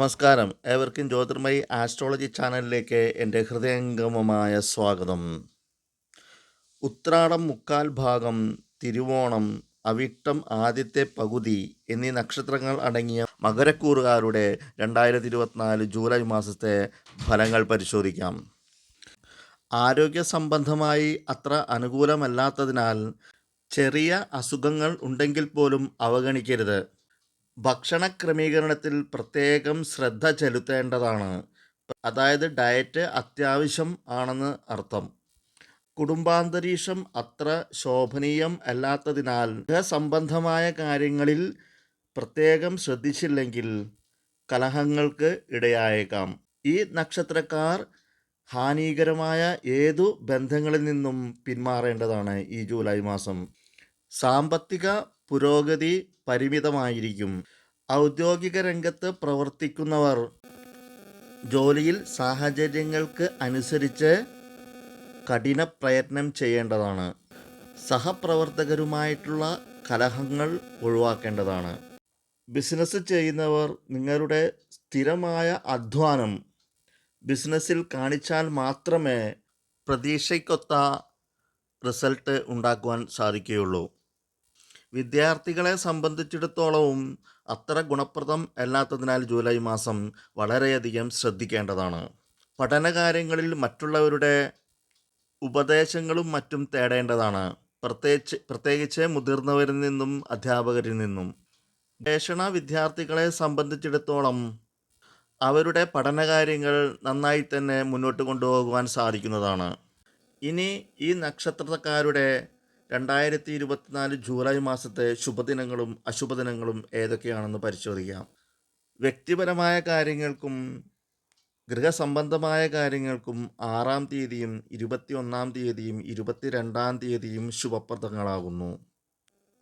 നമസ്കാരം. ഏവർക്കും ജ്യോതിർമയി ആസ്ട്രോളജി ചാനലിലേക്ക് എന്റെ ഹൃദയംഗമമായ സ്വാഗതം. ഉത്രാടം മുക്കാൽ ഭാഗം തിരുവോണം അവിട്ടം ആദ്യത്തെ പകുതി എന്നീ നക്ഷത്രങ്ങൾ അടങ്ങിയ മകരക്കൂറുകാരുടെ രണ്ടായിരത്തി ഇരുപത്തിനാല് ജൂലൈ മാസത്തെ ഫലങ്ങൾ പരിശോധിക്കാം. ആരോഗ്യ സംബന്ധമായി അത്ര അനുകൂലമല്ലാത്തതിനാൽ ചെറിയ അസുഖങ്ങൾ ഉണ്ടെങ്കിൽ പോലും അവഗണിക്കരുത്. ഭക്ഷണ ക്രമീകരണത്തിൽ പ്രത്യേകം ശ്രദ്ധ ചെലുത്തേണ്ടതാണ്. അതായത് ഡയറ്റ് അത്യാവശ്യം ആണെന്ന് അർത്ഥം. കുടുംബാന്തരീക്ഷം അത്ര ശോഭനീയം അല്ലാത്തതിനാൽ സംബന്ധമായ കാര്യങ്ങളിൽ പ്രത്യേകം ശ്രദ്ധിച്ചില്ലെങ്കിൽ കലഹങ്ങൾക്ക് ഇടയായേക്കാം. ഈ നക്ഷത്രക്കാർ ഹാനികരമായ ഏതു ബന്ധങ്ങളിൽ നിന്നും പിന്മാറേണ്ടതാണ് ഈ ജൂലൈ മാസം? സാമ്പത്തിക പുരോഗതി പരിമിതമായിരിക്കും. ഔദ്യോഗിക രംഗത്ത് പ്രവർത്തിക്കുന്നവർ ജോലിയിൽ സാഹചര്യങ്ങൾക്ക് അനുസരിച്ച് കഠിന പ്രയത്നം ചെയ്യേണ്ടതാണ്. സഹപ്രവർത്തകരുമായിട്ടുള്ള കലഹങ്ങൾ ഒഴിവാക്കേണ്ടതാണ്. ബിസിനസ് ചെയ്യുന്നവർ നിങ്ങളുടെ സ്ഥിരമായ അധ്വാനം ബിസിനസ്സിൽ കാണിച്ചാൽ മാത്രമേ പ്രതീക്ഷയ്ക്കൊത്ത റിസൾട്ട് ഉണ്ടാക്കുവാൻ സാധിക്കുകയുള്ളൂ. വിദ്യാർത്ഥികളെ സംബന്ധിച്ചിടത്തോളവും അത്ര ഗുണപ്രദം അല്ലാത്തതിനാൽ ജൂലൈ മാസം വളരെയധികം ശ്രദ്ധിക്കേണ്ടതാണ്. പഠനകാര്യങ്ങളിൽ മറ്റുള്ളവരുടെ ഉപദേശങ്ങളും മറ്റും തേടേണ്ടതാണ്. പ്രത്യേകിച്ച് പ്രത്യേകിച്ച് മുതിർന്നവരിൽ നിന്നും അധ്യാപകരിൽ നിന്നും. ഗവേഷണ വിദ്യാർത്ഥികളെ സംബന്ധിച്ചിടത്തോളം അവരുടെ പഠനകാര്യങ്ങൾ നന്നായി തന്നെ മുന്നോട്ട് കൊണ്ടുപോകുവാൻ സാധിക്കുന്നതാണ്. ഇനി ഈ നക്ഷത്രക്കാരുടെ രണ്ടായിരത്തി ഇരുപത്തിനാല് ജൂലൈ മാസത്തെ ശുഭദിനങ്ങളും അശുഭദിനങ്ങളും ഏതൊക്കെയാണെന്ന് പരിശോധിക്കാം. വ്യക്തിപരമായ കാര്യങ്ങൾക്കും ഗൃഹസംബന്ധമായ കാര്യങ്ങൾക്കും ആറാം തീയതിയും ഇരുപത്തി ഒന്നാം തീയതിയും ഇരുപത്തിരണ്ടാം തീയതിയും ശുഭപ്രദങ്ങളാകുന്നു.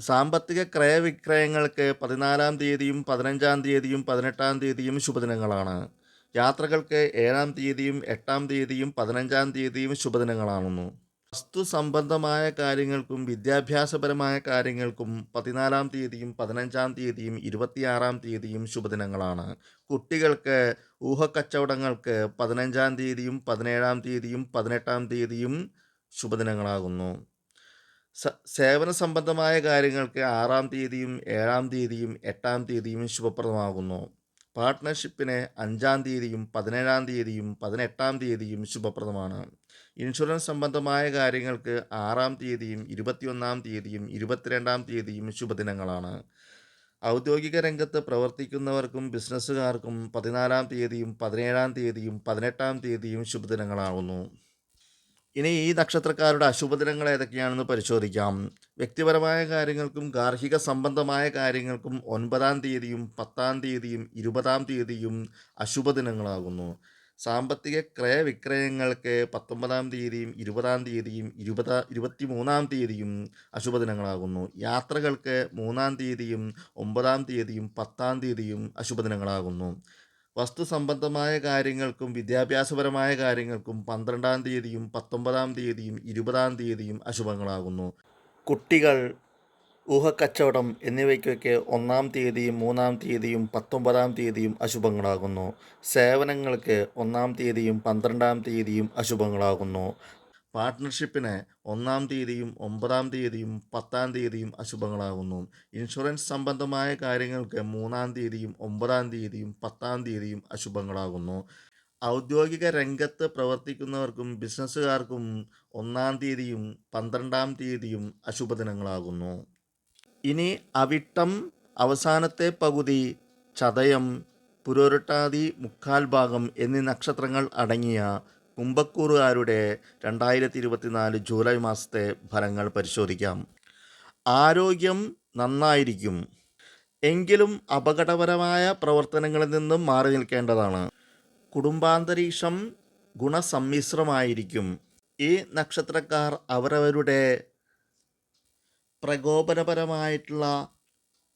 സാമ്പത്തിക ക്രയവിക്രയങ്ങൾക്ക് പതിനാലാം തീയതിയും പതിനഞ്ചാം തീയതിയും പതിനെട്ടാം തീയതിയും ശുഭദിനങ്ങളാണ്. യാത്രകൾക്ക് ഏഴാം തീയതിയും എട്ടാം തീയതിയും പതിനഞ്ചാം തീയതിയും ശുഭദിനങ്ങളാണെന്നു വസ്തു സംബന്ധമായ കാര്യങ്ങൾക്കും വിദ്യാഭ്യാസപരമായ കാര്യങ്ങൾക്കും പതിനാലാം തീയതിയും പതിനഞ്ചാം തീയതിയും ഇരുപത്തിയാറാം തീയതിയും ശുഭദിനങ്ങളാണ്. കുട്ടികൾക്ക് ഊഹക്കച്ചവടങ്ങൾക്ക് പതിനഞ്ചാം തീയതിയും പതിനേഴാം തീയതിയും പതിനെട്ടാം തീയതിയും ശുഭദിനങ്ങളാകുന്നു. സേവന സംബന്ധമായ കാര്യങ്ങൾക്ക് ആറാം തീയതിയും ഏഴാം തീയതിയും എട്ടാം തീയതിയും ശുഭപ്രദമാകുന്നു. പാർട്ട്ണർഷിപ്പിന് അഞ്ചാം തീയതിയും പതിനേഴാം തീയതിയും പതിനെട്ടാം തീയതിയും ശുഭപ്രദമാണ്. ഇൻഷുറൻസ് സംബന്ധമായ കാര്യങ്ങൾക്ക് ആറാം തീയതിയും ഇരുപത്തിയൊന്നാം തീയതിയും ഇരുപത്തിരണ്ടാം തീയതിയും ശുഭദിനങ്ങളാണ്. ഔദ്യോഗിക രംഗത്ത് പ്രവർത്തിക്കുന്നവർക്കും ബിസിനസ്സുകാർക്കും പതിനാലാം തീയതിയും പതിനേഴാം തീയതിയും പതിനെട്ടാം തീയതിയും ശുഭദിനങ്ങളാകുന്നു ഇനി ഈ നക്ഷത്രക്കാരുടെ അശുഭദിനങ്ങൾ ഏതൊക്കെയാണെന്ന് പരിശോധിക്കാം. വ്യക്തിപരമായ കാര്യങ്ങൾക്കും ഗാർഹിക സംബന്ധമായ കാര്യങ്ങൾക്കും ഒൻപതാം തീയതിയും പത്താം തീയതിയും ഇരുപതാം തീയതിയും അശുഭദിനങ്ങളാകുന്നു. സാമ്പത്തിക ക്രയവിക്രയങ്ങൾക്ക് പത്തൊമ്പതാം തീയതിയും ഇരുപതാം തീയതിയും ഇരുപതാ ഇരുപത്തി മൂന്നാം തീയതിയും അശുഭദിനങ്ങളാകുന്നു. യാത്രകൾക്ക് മൂന്നാം തീയതിയും ഒമ്പതാം തീയതിയും പത്താം തീയതിയും അശുഭദിനങ്ങളാകുന്നു. വസ്തു സംബന്ധമായ കാര്യങ്ങൾക്കും വിദ്യാഭ്യാസപരമായ കാര്യങ്ങൾക്കും പന്ത്രണ്ടാം തീയതിയും പത്തൊമ്പതാം തീയതിയും ഇരുപതാം തീയതിയും അശുഭങ്ങളാകുന്നു. കുട്ടികൾ ഊഹക്കച്ചവടം എന്നിവയ്ക്കൊക്കെ ഒന്നാം തീയതിയും മൂന്നാം തീയതിയും പത്തൊമ്പതാം തീയതിയും അശുഭങ്ങളാകുന്നു. സേവനങ്ങൾക്ക് ഒന്നാം തീയതിയും പന്ത്രണ്ടാം തീയതിയും അശുഭങ്ങളാകുന്നു. പാർട്ട്ണർഷിപ്പിന് ഒന്നാം തീയതിയും ഒമ്പതാം തീയതിയും പത്താം തീയതിയും അശുഭങ്ങളാകുന്നു. ഇൻഷുറൻസ് സംബന്ധമായ കാര്യങ്ങൾക്ക് മൂന്നാം തീയതിയും ഒമ്പതാം തീയതിയും പത്താം തീയതിയും അശുഭങ്ങളാകുന്നു. ഔദ്യോഗിക രംഗത്ത് പ്രവർത്തിക്കുന്നവർക്കും ബിസിനസ്സുകാർക്കും ഒന്നാം തീയതിയും പന്ത്രണ്ടാം തീയതിയും അശുഭദിനങ്ങളാകുന്നു. ഇനി അവിട്ടം അവസാനത്തെ പകുതി ചതയം പുരോരട്ടാതി മുക്കാൽ ഭാഗം എന്നീ നക്ഷത്രങ്ങൾ അടങ്ങിയ കുംഭക്കൂറുകാരുടെ രണ്ടായിരത്തി ഇരുപത്തിനാല് ജൂലൈ മാസത്തെ ഫലങ്ങൾ പരിശോധിക്കാം. ആരോഗ്യം നന്നായിരിക്കും. എങ്കിലും അപകടപരമായ പ്രവർത്തനങ്ങളിൽ നിന്നും മാറി നിൽക്കേണ്ടതാണ്. കുടുംബാന്തരീക്ഷം ഗുണസമ്മിശ്രമായിരിക്കും. ഈ നക്ഷത്രക്കാർ അവരവരുടെ പ്രകോപനപരമായിട്ടുള്ള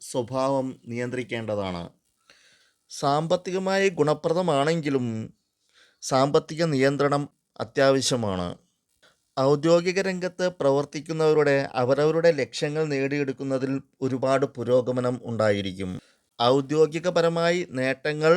സ്വഭാവം നിയന്ത്രിക്കേണ്ടതാണ്. സാമ്പത്തികമായി ഗുണപ്രദമാണെങ്കിലും സാമ്പത്തിക നിയന്ത്രണം അത്യാവശ്യമാണ്. ഔദ്യോഗിക രംഗത്ത് പ്രവർത്തിക്കുന്നവരുടെ അവരവരുടെ ലക്ഷ്യങ്ങൾ നേടിയെടുക്കുന്നതിൽ ഒരുപാട് പുരോഗമനം ഉണ്ടായിരിക്കും. ഔദ്യോഗികപരമായി നേട്ടങ്ങൾ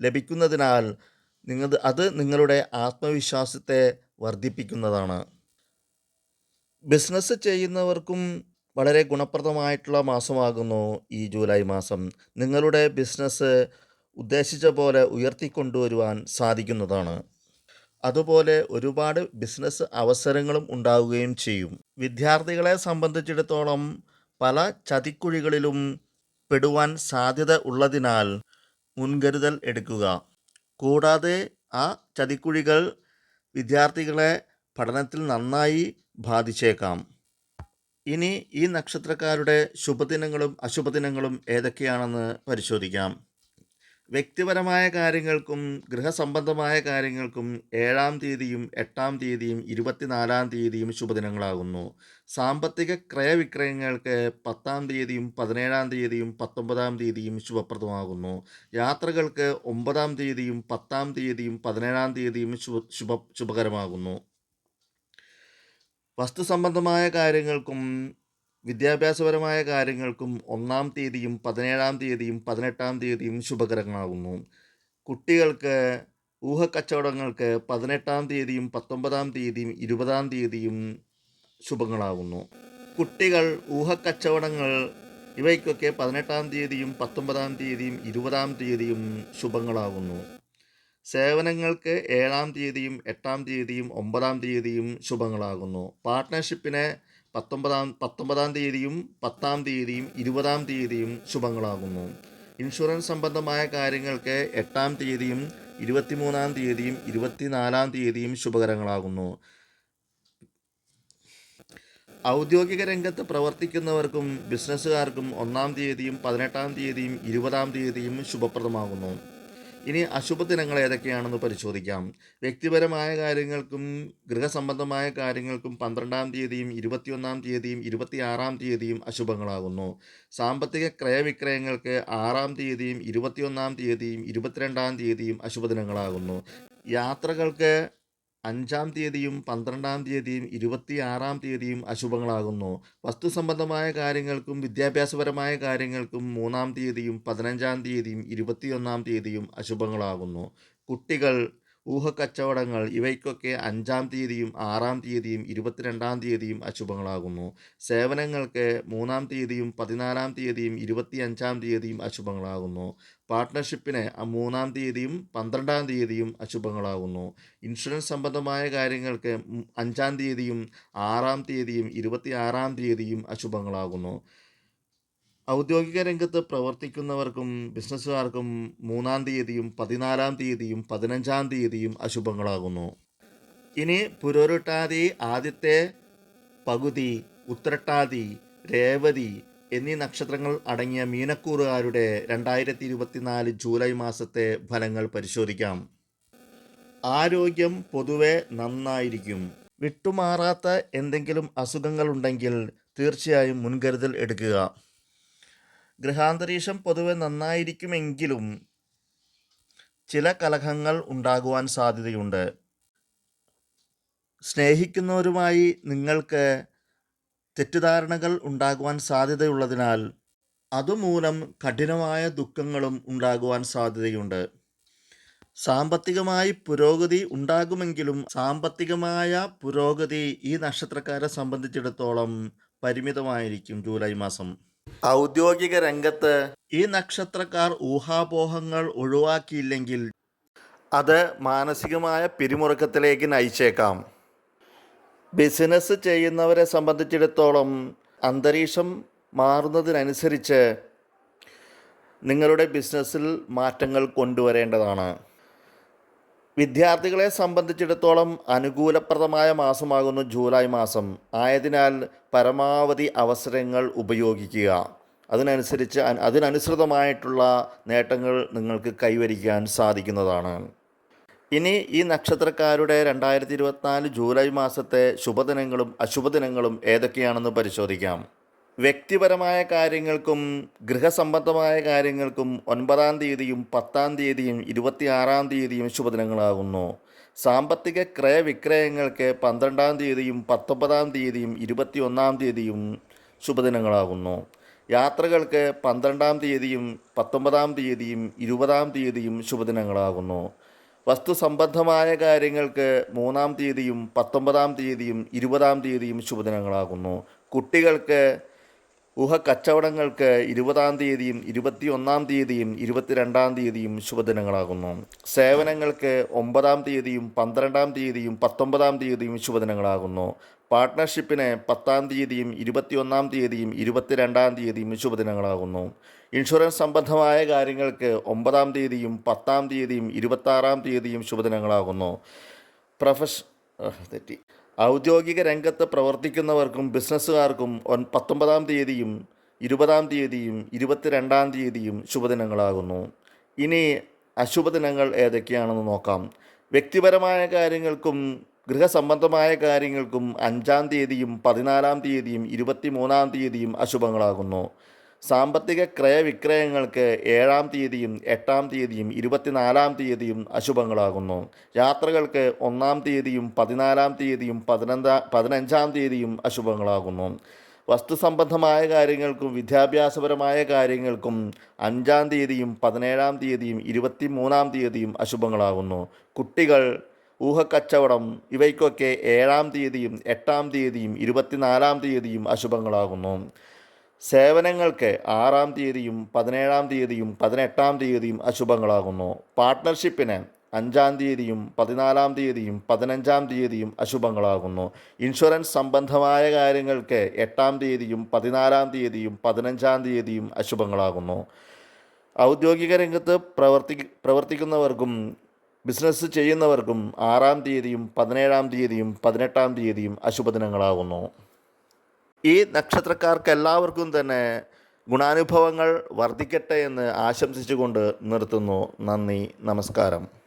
ലഭിക്കുന്നതിനാൽ നിങ്ങൾ അത് നിങ്ങളുടെ ആത്മവിശ്വാസത്തെ വർദ്ധിപ്പിക്കുന്നതാണ്. ബിസിനസ് ചെയ്യുന്നവർക്കും വളരെ ഗുണപ്രദമായിട്ടുള്ള മാസമാകുന്നു ഈ ജൂലൈ മാസം. നിങ്ങളുടെ ബിസിനസ് ഉദ്ദേശിച്ച പോലെ ഉയർത്തിക്കൊണ്ടുവരുവാൻ സാധിക്കുന്നതാണ്. അതുപോലെ ഒരുപാട് ബിസിനസ് അവസരങ്ങളും ഉണ്ടാവുകയും ചെയ്യും. വിദ്യാർത്ഥികളെ സംബന്ധിച്ചിടത്തോളം പല ചതിക്കുഴികളിലും പെടുവാൻ സാധ്യത ഉള്ളതിനാൽ മുൻകരുതൽ എടുക്കുക. കൂടാതെ ആ ചതിക്കുഴികൾ വിദ്യാർത്ഥികളെ പഠനത്തിൽ നന്നായി ബാധിച്ചേക്കാം. ഇനി ഈ നക്ഷത്രക്കാരുടെ ശുഭദിനങ്ങളും അശുഭദിനങ്ങളും ഏതൊക്കെയാണെന്ന് പരിശോധിക്കാം. വ്യക്തിപരമായ കാര്യങ്ങൾക്കും ഗൃഹസംബന്ധമായ കാര്യങ്ങൾക്കും ഏഴാം തീയതിയും എട്ടാം തീയതിയും ഇരുപത്തിനാലാം തീയതിയും ശുഭദിനങ്ങളാകുന്നു. സാമ്പത്തിക ക്രയവിക്രയങ്ങൾക്ക് പത്താം തീയതിയും പതിനേഴാം തീയതിയും പത്തൊമ്പതാം തീയതിയും ശുഭപ്രദമാകുന്നു. യാത്രകൾക്ക് ഒമ്പതാം തീയതിയും പത്താം തീയതിയും പതിനേഴാം തീയതിയും ശുഭ ശുഭ ശുഭകരമാകുന്നു. വസ്തു സംബന്ധമായ കാര്യങ്ങൾക്കും വിദ്യാഭ്യാസപരമായ കാര്യങ്ങൾക്കും ഒന്നാം തീയതിയും പതിനേഴാം തീയതിയും പതിനെട്ടാം തീയതിയും ശുഭകരങ്ങളാകുന്നു. കുട്ടികൾക്ക് ഊഹക്കച്ചവടങ്ങൾക്ക് പതിനെട്ടാം തീയതിയും പത്തൊമ്പതാം തീയതിയും ഇരുപതാം തീയതിയും ശുഭങ്ങളാകുന്നു. കുട്ടികൾ ഊഹക്കച്ചവടങ്ങൾ ഇവയ്ക്കൊക്കെ പതിനെട്ടാം തീയതിയും പത്തൊമ്പതാം തീയതിയും ഇരുപതാം തീയതിയും ശുഭങ്ങളാകുന്നു. സേവനങ്ങൾക്ക് ഏഴാം തീയതിയും എട്ടാം തീയതിയും ഒമ്പതാം തീയതിയും ശുഭങ്ങളാകുന്നു. പാർട്ട്ണർഷിപ്പിന് പത്തൊമ്പതാം പത്തൊമ്പതാം തീയതിയും പത്താം തീയതിയും ഇരുപതാം തീയതിയും ശുഭങ്ങളാകുന്നു. ഇൻഷുറൻസ് സംബന്ധമായ കാര്യങ്ങൾക്ക് എട്ടാം തീയതിയും ഇരുപത്തിമൂന്നാം തീയതിയും ഇരുപത്തിനാലാം തീയതിയും ശുഭകരങ്ങളാകുന്നു. ഔദ്യോഗിക രംഗത്ത് പ്രവർത്തിക്കുന്നവർക്കും ബിസിനസ്സുകാർക്കും ഒന്നാം തീയതിയും പതിനെട്ടാം തീയതിയും ഇരുപതാം തീയതിയും ശുഭപ്രദമാകുന്നു. ഇനി അശുഭ ദിനങ്ങൾ ഏതൊക്കെയാണെന്ന് പരിശോധിക്കാം. വ്യക്തിപരമായ കാര്യങ്ങൾക്കും ഗൃഹസംബന്ധമായ കാര്യങ്ങൾക്കും പന്ത്രണ്ടാം തീയതിയും ഇരുപത്തിയൊന്നാം തീയതിയും ഇരുപത്തിയാറാം തീയതിയും അശുഭങ്ങളാകുന്നു. സാമ്പത്തിക ക്രയവിക്രയങ്ങൾക്ക് ആറാം തീയതിയും ഇരുപത്തിയൊന്നാം തീയതിയും ഇരുപത്തിരണ്ടാം തീയതിയും അശുഭദിനങ്ങളാകുന്നു. യാത്രകൾക്ക് അഞ്ചാം തീയതിയും പന്ത്രണ്ടാം തീയതിയും ഇരുപത്തിയാറാം തീയതിയും അശുഭങ്ങളാകുന്നു. വസ്തു സംബന്ധമായ കാര്യങ്ങൾക്കും വിദ്യാഭ്യാസപരമായ കാര്യങ്ങൾക്കും മൂന്നാം തീയതിയും പതിനഞ്ചാം തീയതിയും ഇരുപത്തിയൊന്നാം തീയതിയും അശുഭങ്ങളാകുന്നു. കുട്ടികൾ ഊഹക്കച്ചവടങ്ങൾ ഇവയ്ക്കൊക്കെ അഞ്ചാം തീയതിയും ആറാം തീയതിയും ഇരുപത്തിരണ്ടാം തീയതിയും അശുഭങ്ങളാകുന്നു. സേവനങ്ങൾക്ക് മൂന്നാം തീയതിയും പതിനാലാം തീയതിയും ഇരുപത്തിയഞ്ചാം തീയതിയും അശുഭങ്ങളാകുന്നു. പാർട്ട്ണർഷിപ്പിന് മൂന്നാം തീയതിയും പന്ത്രണ്ടാം തീയതിയും അശുഭങ്ങളാകുന്നു. ഇൻഷുറൻസ് സംബന്ധമായ കാര്യങ്ങൾക്ക് അഞ്ചാം തീയതിയും ആറാം തീയതിയും ഇരുപത്തിയാറാം തീയതിയും അശുഭങ്ങളാകുന്നു. ഔദ്യോഗിക രംഗത്ത് പ്രവർത്തിക്കുന്നവർക്കും ബിസിനസ്സുകാർക്കും മൂന്നാം തീയതിയും പതിനാലാം തീയതിയും പതിനഞ്ചാം തീയതിയും അശുഭങ്ങളാകുന്നു. ഇനി പുരോരുട്ടാതി ആദ്യത്തെ പകുതി ഉത്രട്ടാതി രേവതി എന്നീ നക്ഷത്രങ്ങൾ അടങ്ങിയ മീനക്കൂറുകാരുടെ രണ്ടായിരത്തി ഇരുപത്തിനാല് ജൂലൈ മാസത്തെ ഫലങ്ങൾ പരിശോധിക്കാം. ആരോഗ്യം പൊതുവെ നന്നായിരിക്കും. വിട്ടുമാറാത്ത എന്തെങ്കിലും അസുഖങ്ങളുണ്ടെങ്കിൽ തീർച്ചയായും മുൻകരുതൽ എടുക്കുക. ഗൃഹാന്തരീക്ഷം പൊതുവെ നന്നായിരിക്കുമെങ്കിലും ചില കലഹങ്ങൾ ഉണ്ടാകുവാൻ സാധ്യതയുണ്ട്. സ്നേഹിക്കുന്നവരുമായി നിങ്ങൾക്ക് തെറ്റിദ്ധാരണകൾ ഉണ്ടാകുവാൻ സാധ്യതയുള്ളതിനാൽ അതുമൂലം കഠിനമായ ദുഃഖങ്ങളും ഉണ്ടാകുവാൻ സാധ്യതയുണ്ട്. സാമ്പത്തികമായി പുരോഗതി ഉണ്ടാകുമെങ്കിലും സാമ്പത്തികമായ പുരോഗതി ഈ നക്ഷത്രക്കാരെ സംബന്ധിച്ചിടത്തോളം പരിമിതമായിരിക്കും ജൂലൈ മാസം. ഔദ്യോഗിക രംഗത്ത് ഈ നക്ഷത്രക്കാർ ഊഹാപോഹങ്ങൾ ഒഴിവാക്കിയില്ലെങ്കിൽ അത് മാനസികമായ പിരിമുറുക്കത്തിലേക്ക് നയിച്ചേക്കാം. ബിസിനസ് ചെയ്യുന്നവരെ സംബന്ധിച്ചിടത്തോളം അന്തരീക്ഷം മാറുന്നതിനനുസരിച്ച് നിങ്ങളുടെ ബിസിനസ്സിൽ മാറ്റങ്ങൾ കൊണ്ടുവരേണ്ടതാണ്. വിദ്യാർത്ഥികളെ സംബന്ധിച്ചിടത്തോളം അനുകൂലപ്രദമായ മാസമാകുന്നു ജൂലൈ മാസം. ആയതിനാൽ പരമാവധി അവസരങ്ങൾ ഉപയോഗിക്കുക. അതിനനുസരിച്ച് അതിനനുസൃതമായിട്ടുള്ള നേട്ടങ്ങൾ നിങ്ങൾക്ക് കൈവരിക്കാൻ സാധിക്കുന്നതാണ്. ഇനി ഈ നക്ഷത്രക്കാരുടെ രണ്ടായിരത്തി ഇരുപത്തിനാല് ജൂലൈ മാസത്തെ ശുഭദിനങ്ങളും അശുഭദിനങ്ങളും ഏതൊക്കെയാണെന്ന് പരിശോധിക്കാം. വ്യക്തിപരമായ കാര്യങ്ങൾക്കും ഗൃഹസംബന്ധമായ കാര്യങ്ങൾക്കും ഒൻപതാം തീയതിയും പത്താം തീയതിയും ഇരുപത്തിയാറാം തീയതിയും ശുഭദിനങ്ങളാകുന്നു. സാമ്പത്തിക ക്രയവിക്രയങ്ങൾക്ക് പന്ത്രണ്ടാം തീയതിയും പത്തൊമ്പതാം തീയതിയും ഇരുപത്തിയൊന്നാം തീയതിയും ശുഭദിനങ്ങളാകുന്നു. യാത്രകൾക്ക് പന്ത്രണ്ടാം തീയതിയും പത്തൊമ്പതാം തീയതിയും ഇരുപതാം തീയതിയും ശുഭദിനങ്ങളാകുന്നു. വസ്തു സംബന്ധമായ കാര്യങ്ങൾക്ക് മൂന്നാം തീയതിയും പത്തൊമ്പതാം തീയതിയും ഇരുപതാം തീയതിയും ശുഭദിനങ്ങളാകുന്നു. കുട്ടികൾക്ക് ഊഹ കച്ചവടങ്ങൾക്ക് ഇരുപതാം തീയതിയും ഇരുപത്തിയൊന്നാം തീയതിയും ഇരുപത്തിരണ്ടാം തീയതിയും ശുഭദിനങ്ങളാകുന്നു. സേവനങ്ങൾക്ക് ഒമ്പതാം തീയതിയും പന്ത്രണ്ടാം തീയതിയും പത്തൊമ്പതാം തീയതിയും ശുഭദിനങ്ങളാകുന്നു. പാർട്ട്ണർഷിപ്പിന് പത്താം തീയതിയും ഇരുപത്തിയൊന്നാം തീയതിയും ഇരുപത്തിരണ്ടാം തീയതിയും ശുഭദിനങ്ങളാകുന്നു. ഇൻഷുറൻസ് സംബന്ധമായ കാര്യങ്ങൾക്ക് ഒമ്പതാം തീയതിയും പത്താം തീയതിയും ഇരുപത്താറാം തീയതിയും ശുഭദിനങ്ങളാകുന്നു. പ്രൊഫഷ തെറ്റി. ഔദ്യോഗിക രംഗത്ത് പ്രവർത്തിക്കുന്നവർക്കും ബിസിനസ്സുകാർക്കും ഒൻ പത്തൊമ്പതാം തീയതിയും ഇരുപതാം തീയതിയും ഇരുപത്തിരണ്ടാം തീയതിയും ശുഭദിനങ്ങളാകുന്നു. ഇനി അശുഭദിനങ്ങൾ ഏതൊക്കെയാണെന്ന് നോക്കാം. വ്യക്തിപരമായ കാര്യങ്ങൾക്കും ഗൃഹസംബന്ധമായ കാര്യങ്ങൾക്കും അഞ്ചാം തീയതിയും പതിനാലാം തീയതിയും ഇരുപത്തിമൂന്നാം തീയതിയും അശുഭങ്ങളാകുന്നു. സാമ്പത്തിക ക്രയവിക്രയങ്ങൾക്ക് ഏഴാം തീയതിയും എട്ടാം തീയതിയും ഇരുപത്തിനാലാം തീയതിയും അശുഭങ്ങളാകുന്നു. യാത്രകൾക്ക് ഒന്നാം തീയതിയും പതിനാലാം തീയതിയും പതിനഞ്ചാം പതിനഞ്ചാം തീയതിയും അശുഭങ്ങളാകുന്നു. വസ്തു സംബന്ധമായ കാര്യങ്ങൾക്കും വിദ്യാഭ്യാസപരമായ കാര്യങ്ങൾക്കും അഞ്ചാം തീയതിയും പതിനേഴാം തീയതിയും ഇരുപത്തി മൂന്നാം തീയതിയും അശുഭങ്ങളാകുന്നു. കുട്ടികൾ ഊഹക്കച്ചവടം ഇവയ്ക്കൊക്കെ ഏഴാം തീയതിയും എട്ടാം തീയതിയും ഇരുപത്തിനാലാം തീയതിയും അശുഭങ്ങളാകുന്നു. സേവനങ്ങൾക്ക് ആറാം തീയതിയും പതിനേഴാം തീയതിയും പതിനെട്ടാം തീയതിയും അശുഭങ്ങളാകുന്നു. പാർട്ട്ണർഷിപ്പിന് അഞ്ചാം തീയതിയും പതിനാലാം തീയതിയും പതിനഞ്ചാം തീയതിയും അശുഭങ്ങളാകുന്നു. ഇൻഷുറൻസ് സംബന്ധമായ കാര്യങ്ങൾക്ക് എട്ടാം തീയതിയും പതിനാലാം തീയതിയും പതിനഞ്ചാം തീയതിയും അശുഭങ്ങളാകുന്നു. ഔദ്യോഗിക രംഗത്ത് പ്രവർത്തി പ്രവർത്തിക്കുന്നവർക്കും ബിസിനസ് ചെയ്യുന്നവർക്കും ആറാം തീയതിയും പതിനേഴാം തീയതിയും പതിനെട്ടാം തീയതിയും അശുഭദിനങ്ങളാകുന്നു. ഈ നക്ഷത്രക്കാർക്ക് എല്ലാവർക്കും തന്നെ ഗുണാനുഭവങ്ങൾ വർദ്ധിക്കട്ടെ എന്ന് ആശംസിച്ചുകൊണ്ട് നിർത്തുന്നു. നന്ദി നമസ്കാരം.